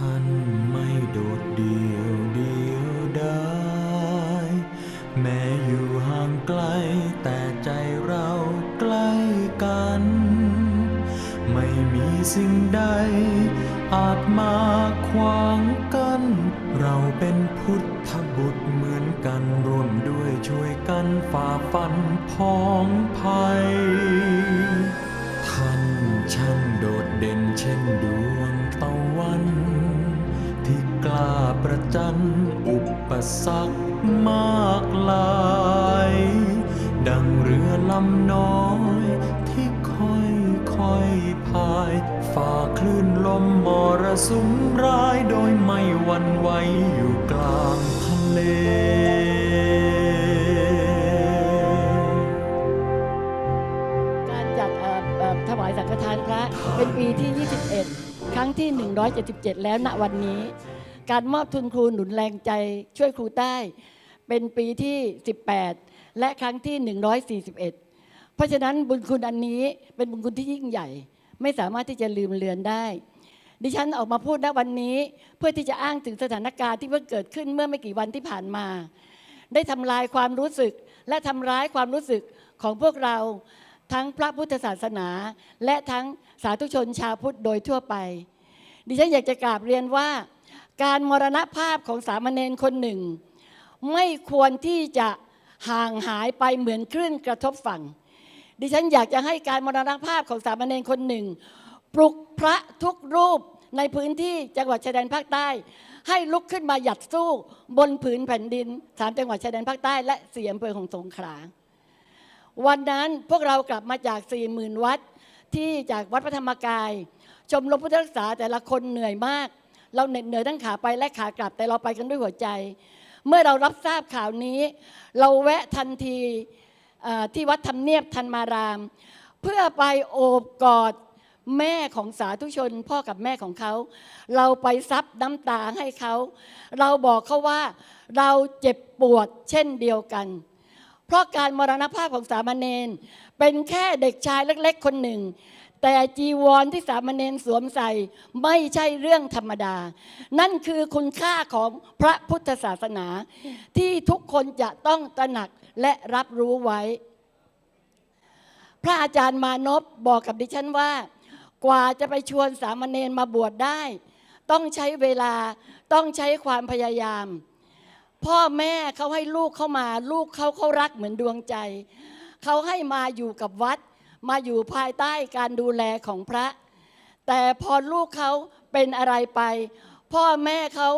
ท่านไม่โดดเดี่ยวเดียวดายแม้อยู่ห่างไกลแต่ใจเราใกล้กัน ไม่มีสิ่งใด อาจมาขวางกัน เราเป็นพุทธบุตรเหมือนกันร่วมด้วยช่วยกันฝ่าฟันพ้องภัย สรรคมากลาย ดังเรือลำน้อยที่ค่อยค่อยพาย ฝ่าคลื่นลมมรสุมร้ายโดยไม่หวั่นไหวอยู่กลางทะเลการจัดถวายสังฆทานพระเป็นปีที่ 21 ครั้งที่ 177 แล้วณวันนี้ การมอบทุนครูหนุนแรงใจช่วยครูใต้ เป็นปีที่ 18 และครั้งที่ 141 เพราะฉะนั้นบุญคุณอันนี้เป็นบุญคุณที่ยิ่งใหญ่ ไม่สามารถที่จะลืมเลือนได้ ดิฉันออกมาพูดณวันนี้เพื่อที่จะอ้างถึงสถานการณ์ที่เพิ่งเกิดขึ้นเมื่อไม่กี่วันที่ผ่านมา ได้ทำลายความรู้สึกและทำร้ายความรู้สึกของพวกเราทั้งพระพุทธศาสนา และทั้งสาธุชนชาวพุทธโดยทั่วไป ดิฉันอยากจะกราบเรียนว่า การมรณภาพของสามเณรคนหนึ่ง ไม่ควรที่จะห่างหายไปเหมือนคลื่นกระทบฝั่ง ดิฉันอยากจะให้การมรณภาพของสามเณรคนหนึ่ง ปลุกพระทุกรูปในพื้นที่จังหวัดชายแดนภาคใต้ ให้ลุกขึ้นมาหยัดสู้บนผืนแผ่นดินสามจังหวัดชายแดนภาคใต้และสี่อำเภอของสงขลาวันนั้นพวกเรากลับมาจากสี่หมื่นวัดที่จากวัดพระธรรมกาย ชมรมพุทธรักษาแต่ละคนเหนื่อยมาก เราเหน็ดเหนื่อยทั้งขาไปและขากลับแต่เราไปกันด้วยหัวใจ เมื่อเรารับทราบข่าวนี้ เราแวะทันทีที่วัดธรรมเนียบธันมาราม เพื่อไปโอบกอดแม่ของสาธุชน พ่อกับแม่ของเขา เราไปซับน้ำตาให้เขา เราบอกเขาว่าเราเจ็บปวดเช่นเดียวกัน เพราะการมรณภาพของสามเณรเป็นแค่เด็กชายเล็ก ๆ คนหนึ่ง แต่จีวรที่สามเณรสวมใส่ไม่ใช่เรื่องธรรมดา นั่นคือคุณค่าของพระพุทธศาสนา ที่ทุกคนจะต้องตระหนักและรับรู้ไว้ พระอาจารย์มานพบอกกับดิฉันว่า กว่าจะไปชวนสามเณรมาบวชได้ ต้องใช้เวลาต้องใช้ความพยายาม พ่อแม่เขาให้ลูกเข้ามา ลูกเขาเขารักเหมือนดวงใจ เขาให้มาอยู่กับวัด มาอยู่ภายใต้การดูแลของพระ แต่พอลูกเขาเป็นอะไรไป พ่อแม่เขา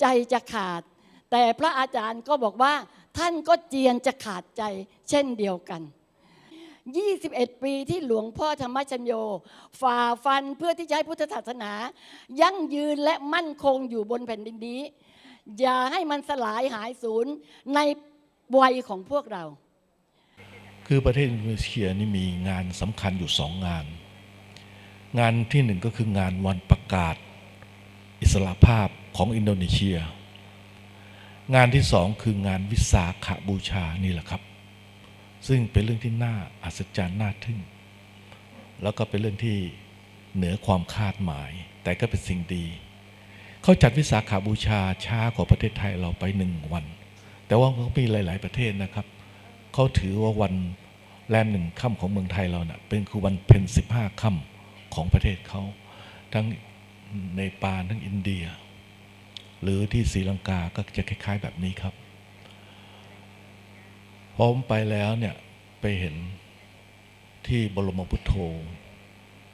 ใจจะขาด แต่พระอาจารย์ก็บอกว่า ท่านก็เจียนจะขาดใจเช่นเดียวกัน 21 ปีที่หลวงพ่อธรรมชโย ฝ่าฟันเพื่อที่จะให้พุทธศาสนา ยั่งยืนและมั่นคงอยู่บนแผ่นดินนี้ อย่าให้มันสลายหายสูญในวัยของพวกเรา คือประเทศอินโดนีเซียนี่มีงานสำคัญอยู่สองงาน งานที่หนึ่งก็คืองานวันประกาศ อิสระภาพของอินโดนีเซีย งานที่สองคืองานวิสาขบูชานี่แหละครับ ซึ่งเป็นเรื่องที่น่าอัศจรรย์น่าทึ่ง แล้วก็เป็นเรื่องที่เหนือความคาดหมาย แต่ก็เป็นสิ่งดี เขาจัดวิสาขาบูชาช้ากว่าประเทศไทยเราไปหนึ่งวัน แต่ว่าเขามีหลาย ๆ ประเทศนะครับ เขาถือว่าวันแรมหนึ่งค่ำของเมืองไทยเราเนะ่ะเป็นคือวันเพ็ญสิบห้าค่ำของประเทศเขา ทั้งในปาลทั้งอินเดีย หรือที่ศรีลังกาก็จะคล้าย ๆ แบบนี้ครับพอผมไปแล้วเนี่ยไปเห็นที่บรมพุทโธ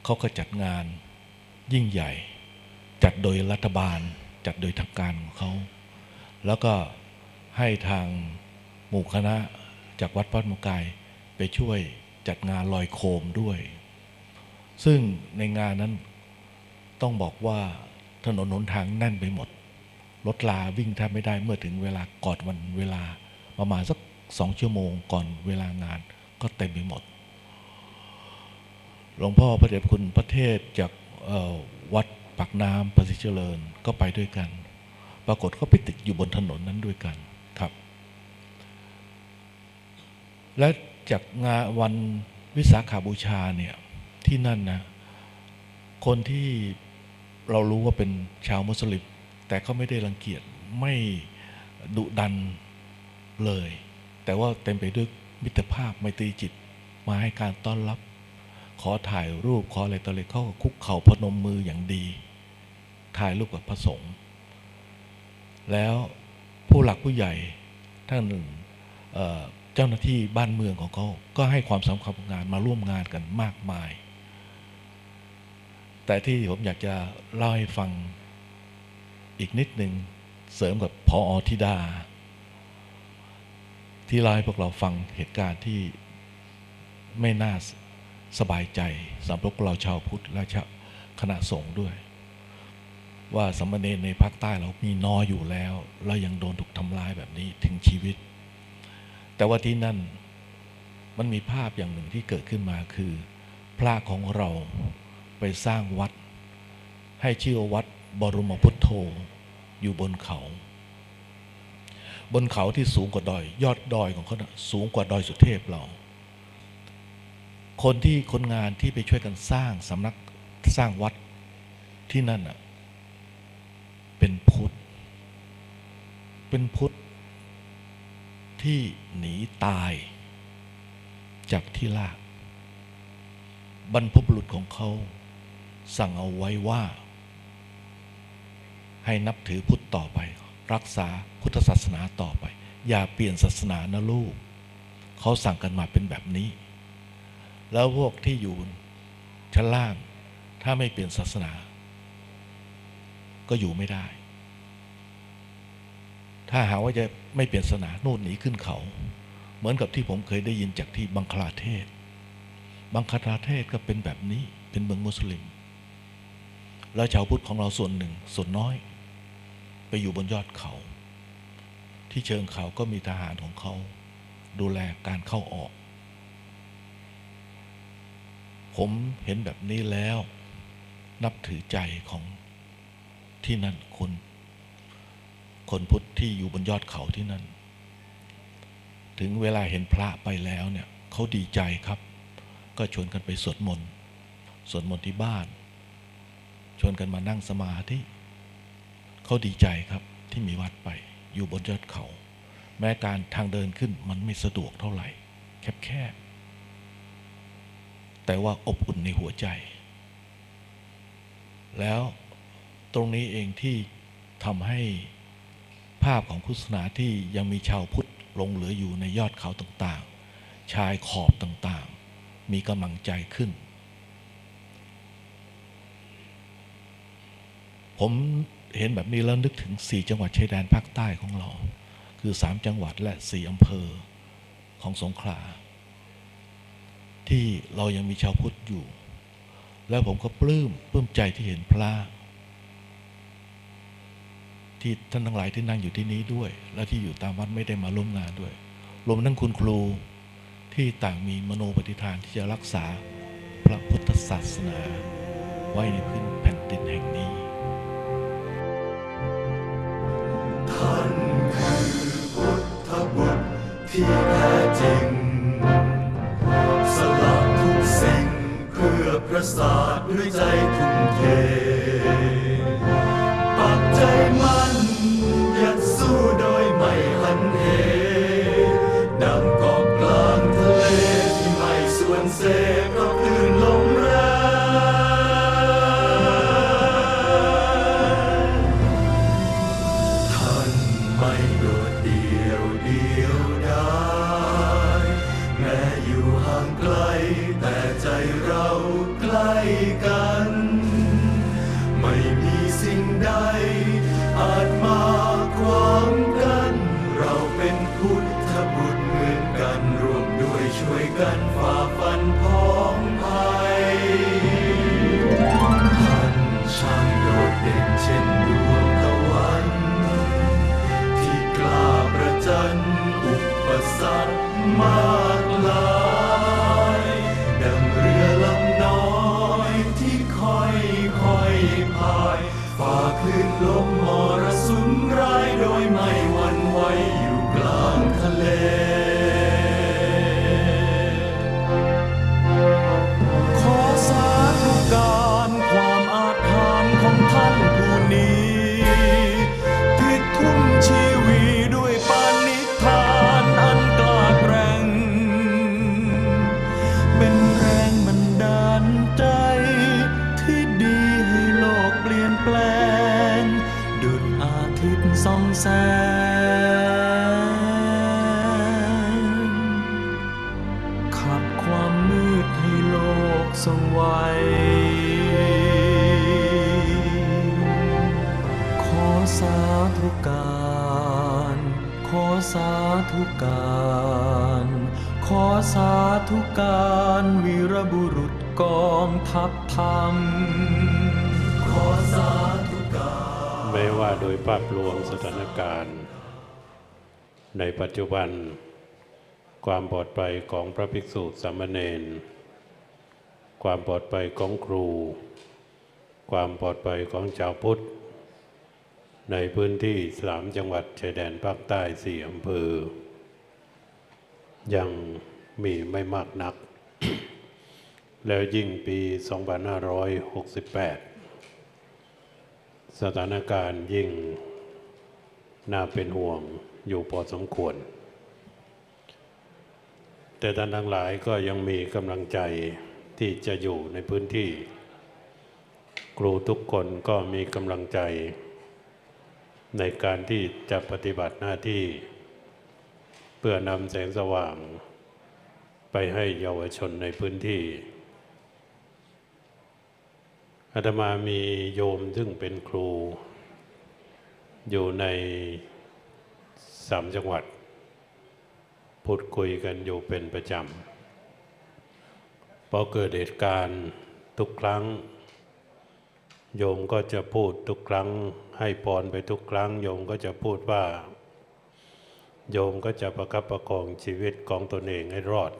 เขาก็จัดงานยิ่งใหญ่ จัดโดยรัฐบาล จัดโดยทางการของเขา แล้วก็ให้ทางหมู่คณะ จากวัดพระธรรมกายไปช่วยจัดงานลอยโคมด้วย ซึ่งในงานนั้นต้องบอกว่าถนนหนทางแน่นไปหมด รถลาวิ่งแทบไม่ได้เมื่อถึงเวลาก่อนวันเวลาประมาณสักสองชั่วโมงก่อนเวลางานก็เต็มไปหมด หลวงพ่อพระเดชคุณพระเทศจากวัดปากน้ำประสิทธิเจริญก็ไปด้วยกัน ปรากฏเขาไปติดอยู่บนถนนนั้นด้วยกันครับ และจากงานวันวิสาขาบูชาเนี่ยที่นั่นนะคนที่เรารู้ว่าเป็นชาวมุสลิม แต่เขาไม่ได้รังเกียจไม่ดุดันเลย แต่ว่าเต็มไปด้วยมิตรภาพไมตรีจิตมาให้การต้อนรับ ขอถ่ายรูปขออะไรต่ออะไรเขาก็คุกเข่าพนมมืออย่างดี ถ่ายรูปกับพระสงฆ์แล้วผู้หลักผู้ใหญ่ท่าน เจ้าหน้าที่บ้านเมืองของเขาก็ให้ความสำคัญกับงานมาร่วมงานกันมากมาย แต่ที่ผมอยากจะเล่าให้ฟังอีกนิดหนึ่งเสริมกับพออธิดา ที่เล่าให้พวกเราฟังเหตุการณ์ที่ไม่น่าสบายใจสำหรับพวกเราชาวพุทธและชาวคณะสงฆ์ด้วย ว่าสามเณรในภาคใต้เรามีน้อยอยู่แล้วแล้วยังโดนถูกทำร้ายแบบนี้ถึงชีวิต แต่ว่าที่นั่นมันมีภาพอย่างหนึ่งที่เกิดขึ้นมาคือ พระของเราไปสร้างวัด ให้ชื่อวัดบรมพุทโธอยู่บนเขา บนเขาที่สูงกว่าดอย ยอดดอยของเขานะสูงกว่าดอยสุเทพเรา คนที่คนงานที่ไปช่วยกันสร้างสำนักสร้างวัดที่นั่นอะเป็นพุทธ เป็นพุทธ ที่หนีตาย จากที่ลากบรรพบุรุษของเขา สั่งเอาไว้ว่า ให้นับถือพุทธต่อไป รักษาพุทธศาสนาต่อไป อย่าเปลี่ยนศาสนานะลูก เขาสั่งกันมาเป็นแบบนี้ แล้วพวกที่อยู่ชั้นล่างถ้าไม่เปลี่ยนศาสนา ก็อยู่ไม่ได้ ถ้าหาว่าจะไม่เปลี่ยนศาสนาโน่นหนีขึ้นเขา เหมือนกับที่ผมเคยได้ยินจากที่บังคลาเทศ บังคลาเทศก็เป็นแบบนี้เป็นเมืองมุสลิม แล้วชาวพุทธของเราส่วนหนึ่งส่วนน้อย ไปอยู่บนยอดเขา ที่เชิงเขาก็มีทหารของเขา ดูแลการเข้าออก ผมเห็นแบบนี้แล้ว นับถือใจของที่นั่นคน คนพุทธที่อยู่บนยอดเขาที่นั่น ถึงเวลาเห็นพระไปแล้วเนี่ยเขาดีใจครับ ก็ชวนกันไปสวดมนต์สวดมนต์ที่บ้าน ชวนกันมานั่งสมาธิเขาดีใจครับที่มีวัดไปอยู่บนยอดเขา แม้การทางเดินขึ้นมันไม่สะดวกเท่าไหร่ แคบๆแต่ว่าอบอุ่นในหัวใจ แล้วตรงนี้เองที่ทำให้ ภาพของพุทธศาสนาที่ยังมีชาวพุทธลงเหลืออยู่ในยอดเขาต่างๆ ชายขอบต่างๆ มีกำลังใจขึ้น ผมเห็นแบบนี้แล้วนึกถึง 4 จังหวัดชายแดนภาคใต้ของเรา คือ 3 จังหวัดและ 4อำเภอของสงขลา ที่เรายังมีชาวพุทธอยู่ แล้วผมก็ปลื้มปลื้มใจที่เห็นพระ ที่ท่านทั้งหลายที่นั่งอยู่ที่นี้ด้วย และที่อยู่ตามวัดไม่ได้มาร่วมงานด้วยรวมทั้งคุณครูที่ต่างมีมโนปฏิฐานที่จะรักษาพระพุทธศาสนา ไว้ในพื้นแผ่นดินแห่งนี้ท่านคือพุทธบุตรที่แท้จริง สละทุกสิ่งเพื่อพระศาสตร์ด้วยใจทุ่มเท พุทธบุตรเหมือนกันร่วมด้วยช่วยกันฝ่าฟันพ้องภัยท่านช่างโดดเด่นเช่นดวงตะวัน ที่กล้าประจันอุปสรรคมา สองแสง ขับความมืดให้โลกสวัยขอสาธุการ ขอสาธุการ ขอสาธุการ วีรบุรุษกองทัพธรรม โดยภาพรวมสถานการณ์ ในปัจจุบัน ความปลอดภัยของพระภิกษุสามเณรความปลอดภัยของครู ความปลอดภัยของชาวพุทธ ในพื้นที่สามจังหวัดชายแดนภาคใต้สี่อำเภอ ยังมีไม่มากนัก แล้วยิ่งปี 2568 สถานการณ์ยิ่งน่าเป็นห่วงอยู่พอสมควร แต่ท่านทั้งหลายก็ยังมีกำลังใจที่จะอยู่ในพื้นที่ ครูทุกคนก็มีกำลังใจ ในการที่จะปฏิบัติหน้าที่ เพื่อนำแสงสว่าง ไปให้เยาวชนในพื้นที่ อาตมามีโยมซึ่งเป็นครู อยู่ในสามจังหวัด พูดคุยกันอยู่เป็นประจำพอเกิดเหตุการณ์ทุกครั้ง โยมก็จะพูดทุกครั้ง ให้พรไปทุกครั้ง โยมก็จะพูดว่า โยมก็จะประคับประคองชีวิตของตนเองให้รอด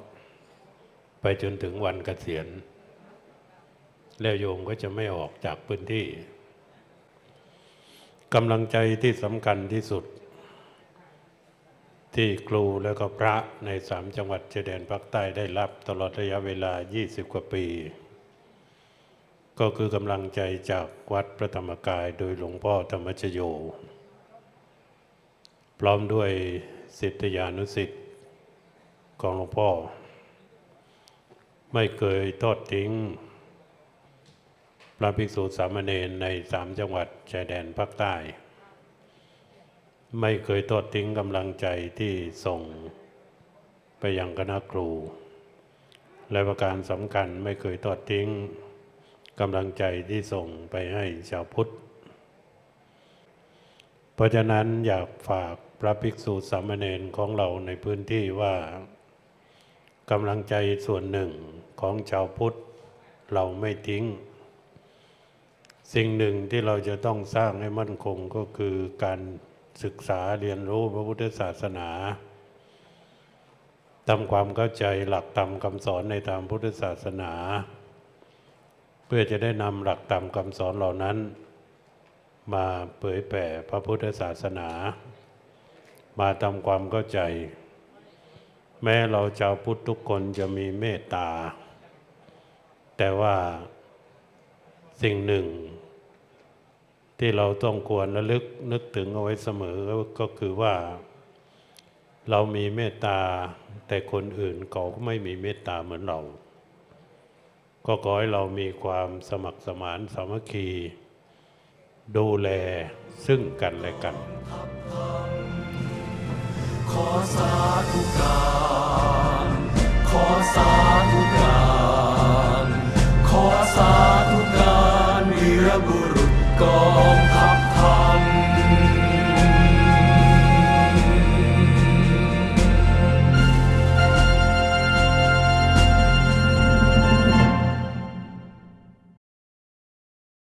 ไปจนถึงวันเกษียณ แล้วโยมก็จะไม่ออกจากพื้นที่กำลังใจที่สำคัญที่สุด ที่ครูและก็พระในสามจังหวัดชายแดนภาคใต้ได้รับตลอดระยะเวลา 20 กว่าปี ก็คือกำลังใจจากวัดพระธรรมกายโดยหลวงพ่อธรรมชโย พร้อมด้วยศิษยานุศิษย์ของหลวงพ่อ ไม่เคยทอดทิ้ง ระภิกษุสามเณรในสามจังหวัดชายแดนภาคใต้ ไม่เคยทอดทิ้งกำลังใจที่ส่งไปยังคณะครู และประการสำคัญไม่เคยทอดทิ้งกำลังใจที่ส่งไปให้ชาวพุทธ เพราะฉะนั้นอยากฝากพระภิกษุสามเณรของเราในพื้นที่ว่ากำลังใจส่วนหนึ่งของชาวพุทธเราไม่ทิ้ง สิ่งหนึ่งที่เราจะต้องสร้างให้มั่นคงก็คือการศึกษาเรียนรู้พระพุทธศาสนาทำความเข้าใจหลักธรรมคำสอนในทางพุทธศาสนา เพื่อจะได้นำหลักธรรมคำสอนเหล่านั้น มาเผยแผ่พระพุทธศาสนา มาทำความเข้าใจ แม้เราชาวพุทธทุกคนจะมีเมตตา แต่ว่าสิ่งหนึ่ง ที่เราต้องควรระลึกนึกถึงเอาไว้เสมอก็คือว่า เรามีเมตตา แต่คนอื่นเขาไม่มีเมตตาเหมือนเรา ก็ขอให้เรามีความสมัครสมานสามัคคี ดูแลซึ่งกันและกัน ขอสาธุการขอสา